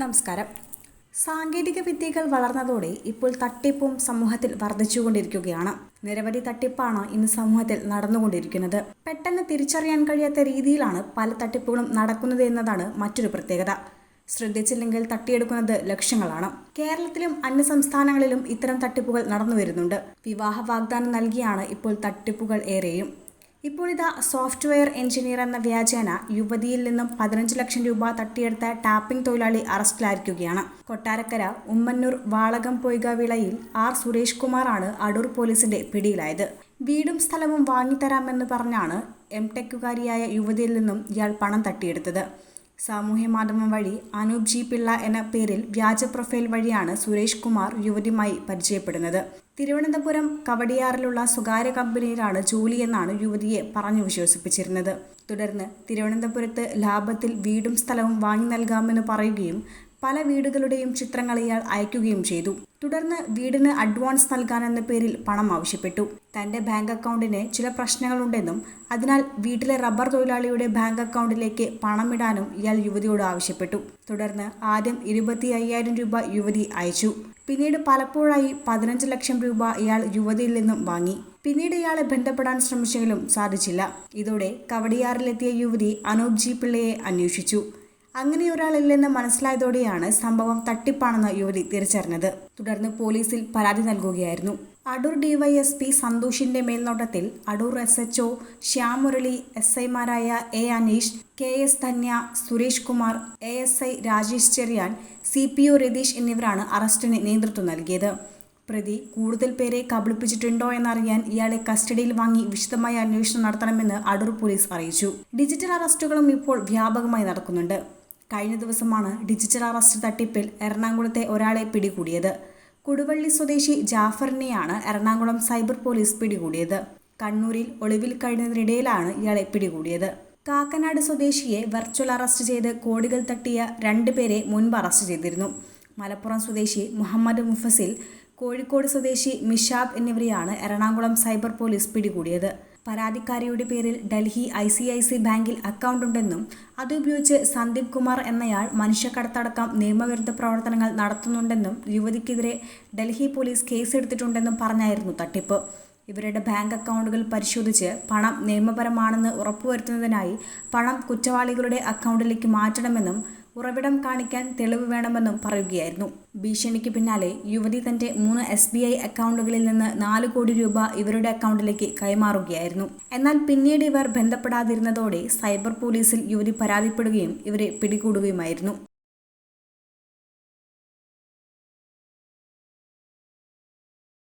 നമസ്കാരം. സാങ്കേതിക വിദ്യകൾ വളർന്നതോടെ ഇപ്പോൾ തട്ടിപ്പും സമൂഹത്തിൽ വർദ്ധിച്ചുകൊണ്ടിരിക്കുകയാണ്. നിരവധി തട്ടിപ്പാണ് ഇന്ന് സമൂഹത്തിൽ നടന്നുകൊണ്ടിരിക്കുന്നത്. പെട്ടെന്ന് തിരിച്ചറിയാൻ കഴിയാത്ത രീതിയിലാണ് പല തട്ടിപ്പുകളും നടക്കുന്നത് എന്നതാണ് മറ്റൊരു പ്രത്യേകത. ശ്രദ്ധിച്ചില്ലെങ്കിൽ തട്ടിയെടുക്കുന്നത് ലക്ഷങ്ങളാണ് കേരളത്തിലും അന്യ സംസ്ഥാനങ്ങളിലും ഇത്തരം തട്ടിപ്പുകൾ നടന്നു വരുന്നുണ്ട് വിവാഹ വാഗ്ദാനം നൽകിയാണ് ഇപ്പോൾ തട്ടിപ്പുകൾ ഏറെയും. ഇപ്പോൾ ഇതാ സോഫ്റ്റ്വെയർ എഞ്ചിനീയർ എന്ന വ്യാജേന യുവതിയിൽ നിന്നും പതിനഞ്ച് ലക്ഷം രൂപ തട്ടിയെടുത്ത ടാപ്പിംഗ് തൊഴിലാളി അറസ്റ്റിലായിരിക്കുകയാണ്. കൊട്ടാരക്കര ഉമ്മന്നൂർ വാളകം പൊയ്ക വിളയിൽ ആർ സുരേഷ് കുമാറാണ് അടൂർ പോലീസിന്റെ പിടിയിലായത്. വീടും സ്ഥലവും വാങ്ങിത്തരാമെന്ന് പറഞ്ഞാണ് എം ടെക്കുകാരിയായ യുവതിയിൽ നിന്നും ഇയാൾ പണം തട്ടിയെടുത്തത്. സാമൂഹ്യ മാധ്യമം വഴി അനൂപ് ജി പിള്ള എന്ന പേരിൽ വ്യാജ പ്രൊഫൈൽ വഴിയാണ് സുരേഷ് കുമാർ യുവതിയുമായി പരിചയപ്പെടുന്നത്. തിരുവനന്തപുരം കവടിയാറിലുള്ള സ്വകാര്യ കമ്പനിയിലാണ് ജോലിയെന്നാണ് യുവതിയെ പറഞ്ഞു വിശ്വസിപ്പിച്ചിരുന്നത്. തുടർന്ന് തിരുവനന്തപുരത്ത് ലാഭത്തിൽ വീടും സ്ഥലവും വാങ്ങി നൽകാമെന്ന് പറയുകയും പല വീടുകളുടെയും ചിത്രങ്ങൾ ഇയാൾ അയക്കുകയും ചെയ്തു. തുടർന്ന് വീടിന് അഡ്വാൻസ് നൽകാനെന്ന പേരിൽ പണം ആവശ്യപ്പെട്ടു. തന്റെ ബാങ്ക് അക്കൗണ്ടിന് ചില പ്രശ്നങ്ങളുണ്ടെന്നും അതിനാൽ വീട്ടിലെ റബ്ബർ തൊഴിലാളിയുടെ ബാങ്ക് അക്കൗണ്ടിലേക്ക് പണമിടാനും ഇയാൾ യുവതിയോട് ആവശ്യപ്പെട്ടു. തുടർന്ന് ആദ്യം ഇരുപത്തി അയ്യായിരം രൂപ യുവതി അയച്ചു. പിന്നീട് പലപ്പോഴായി പതിനഞ്ച് ലക്ഷം രൂപ ഇയാൾ യുവതിയിൽ നിന്നും വാങ്ങി. പിന്നീട് ഇയാളെ ബന്ധപ്പെടാൻ ശ്രമിച്ചെങ്കിലും സാധിച്ചില്ല. ഇതോടെ കവടിയാറിലെത്തിയ യുവതി അനൂപ് ജി പിള്ളയെ അന്വേഷിച്ചു. അങ്ങനെ ഒരാളില്ലെന്ന് മനസ്സിലായതോടെയാണ് സംഭവം തട്ടിപ്പാണെന്ന് യുവതി തിരിച്ചറിഞ്ഞത്. തുടർന്ന് പോലീസിൽ പരാതി നൽകുകയായിരുന്നു. Adoor D Y S P സന്തോഷിന്റെ മേൽനോട്ടത്തിൽ Adoor S H O Shyam Murali S ഐമാരായ A Aneesh K S Dhanya Suresh Kumar A S I Rajesh Cherian C P O Ratheesh എന്നിവരാണ് അറസ്റ്റിന് നേതൃത്വം നൽകിയത്. പ്രതി കൂടുതൽ പേരെ കബളിപ്പിച്ചിട്ടുണ്ടോ എന്നറിയാൻ ഇയാളെ കസ്റ്റഡിയിൽ വാങ്ങി വിശദമായ അന്വേഷണം നടത്തണമെന്ന് അടൂർ പോലീസ് അറിയിച്ചു. ഡിജിറ്റൽ അറസ്റ്റുകളും ഇപ്പോൾ വ്യാപകമായി നടക്കുന്നുണ്ട്. കഴിഞ്ഞ ദിവസമാണ് ഡിജിറ്റൽ അറസ്റ്റ് തട്ടിപ്പിൽ എറണാകുളത്തെ ഒരാളെ പിടികൂടിയത്. കൊടുവള്ളി സ്വദേശി ജാഫറിനെയാണ് എറണാകുളം സൈബർ പോലീസ് പിടികൂടിയത്. കണ്ണൂരിൽ ഒളിവിൽ കഴിഞ്ഞതിനിടയിലാണ് ഇയാളെ പിടികൂടിയത്. കാക്കനാട് സ്വദേശിയെ വെർച്വൽ അറസ്റ്റ് ചെയ്ത് കോടികൾ തട്ടിയ രണ്ടുപേരെ മുൻപ് അറസ്റ്റ് ചെയ്തിരുന്നു. മലപ്പുറം സ്വദേശി മുഹമ്മദ് മുഫസിൽ കോഴിക്കോട് സ്വദേശി മിഷാബ് എന്നിവരെയാണ് എറണാകുളം സൈബർ പോലീസ് പിടികൂടിയത്. പരാതിക്കാരിയുടെ പേരിൽ Delhi I C I C ബാങ്കിൽ അക്കൗണ്ടുണ്ടെന്നും അതുപയോഗിച്ച് സന്ദീപ് കുമാർ എന്നയാൾ മനുഷ്യക്കടത്തടക്കം നിയമവിരുദ്ധ പ്രവർത്തനങ്ങൾ നടത്തുന്നുണ്ടെന്നും യുവതിക്കെതിരെ ഡൽഹി പോലീസ് കേസെടുത്തിട്ടുണ്ടെന്നും പറഞ്ഞായിരുന്നു തട്ടിപ്പ്. ഇവരുടെ ബാങ്ക് അക്കൗണ്ടുകൾ പരിശോധിച്ച് പണം നിയമപരമാണെന്ന് ഉറപ്പുവരുത്തുന്നതിനായി പണം കുറ്റവാളികളുടെ അക്കൗണ്ടിലേക്ക് മാറ്റണമെന്നും ഉറവിടം കാണിക്കാൻ തെളിവ് വേണമെന്നും പറയുകയായിരുന്നു. ഭീഷണിക്ക് പിന്നാലെ യുവതി തന്റെ മൂന്ന് എസ് ബി ഐ അക്കൗണ്ടുകളിൽ നിന്ന് നാല് കോടി രൂപ ഇവരുടെ അക്കൗണ്ടിലേക്ക് കൈമാറുകയായിരുന്നു. എന്നാൽ പിന്നീട് ഇവർ ബന്ധപ്പെടാതിരുന്നതോടെ സൈബർ പോലീസിൽ യുവതി പരാതിപ്പെടുകയും ഇവരെ പിടികൂടുകയുമായിരുന്നു.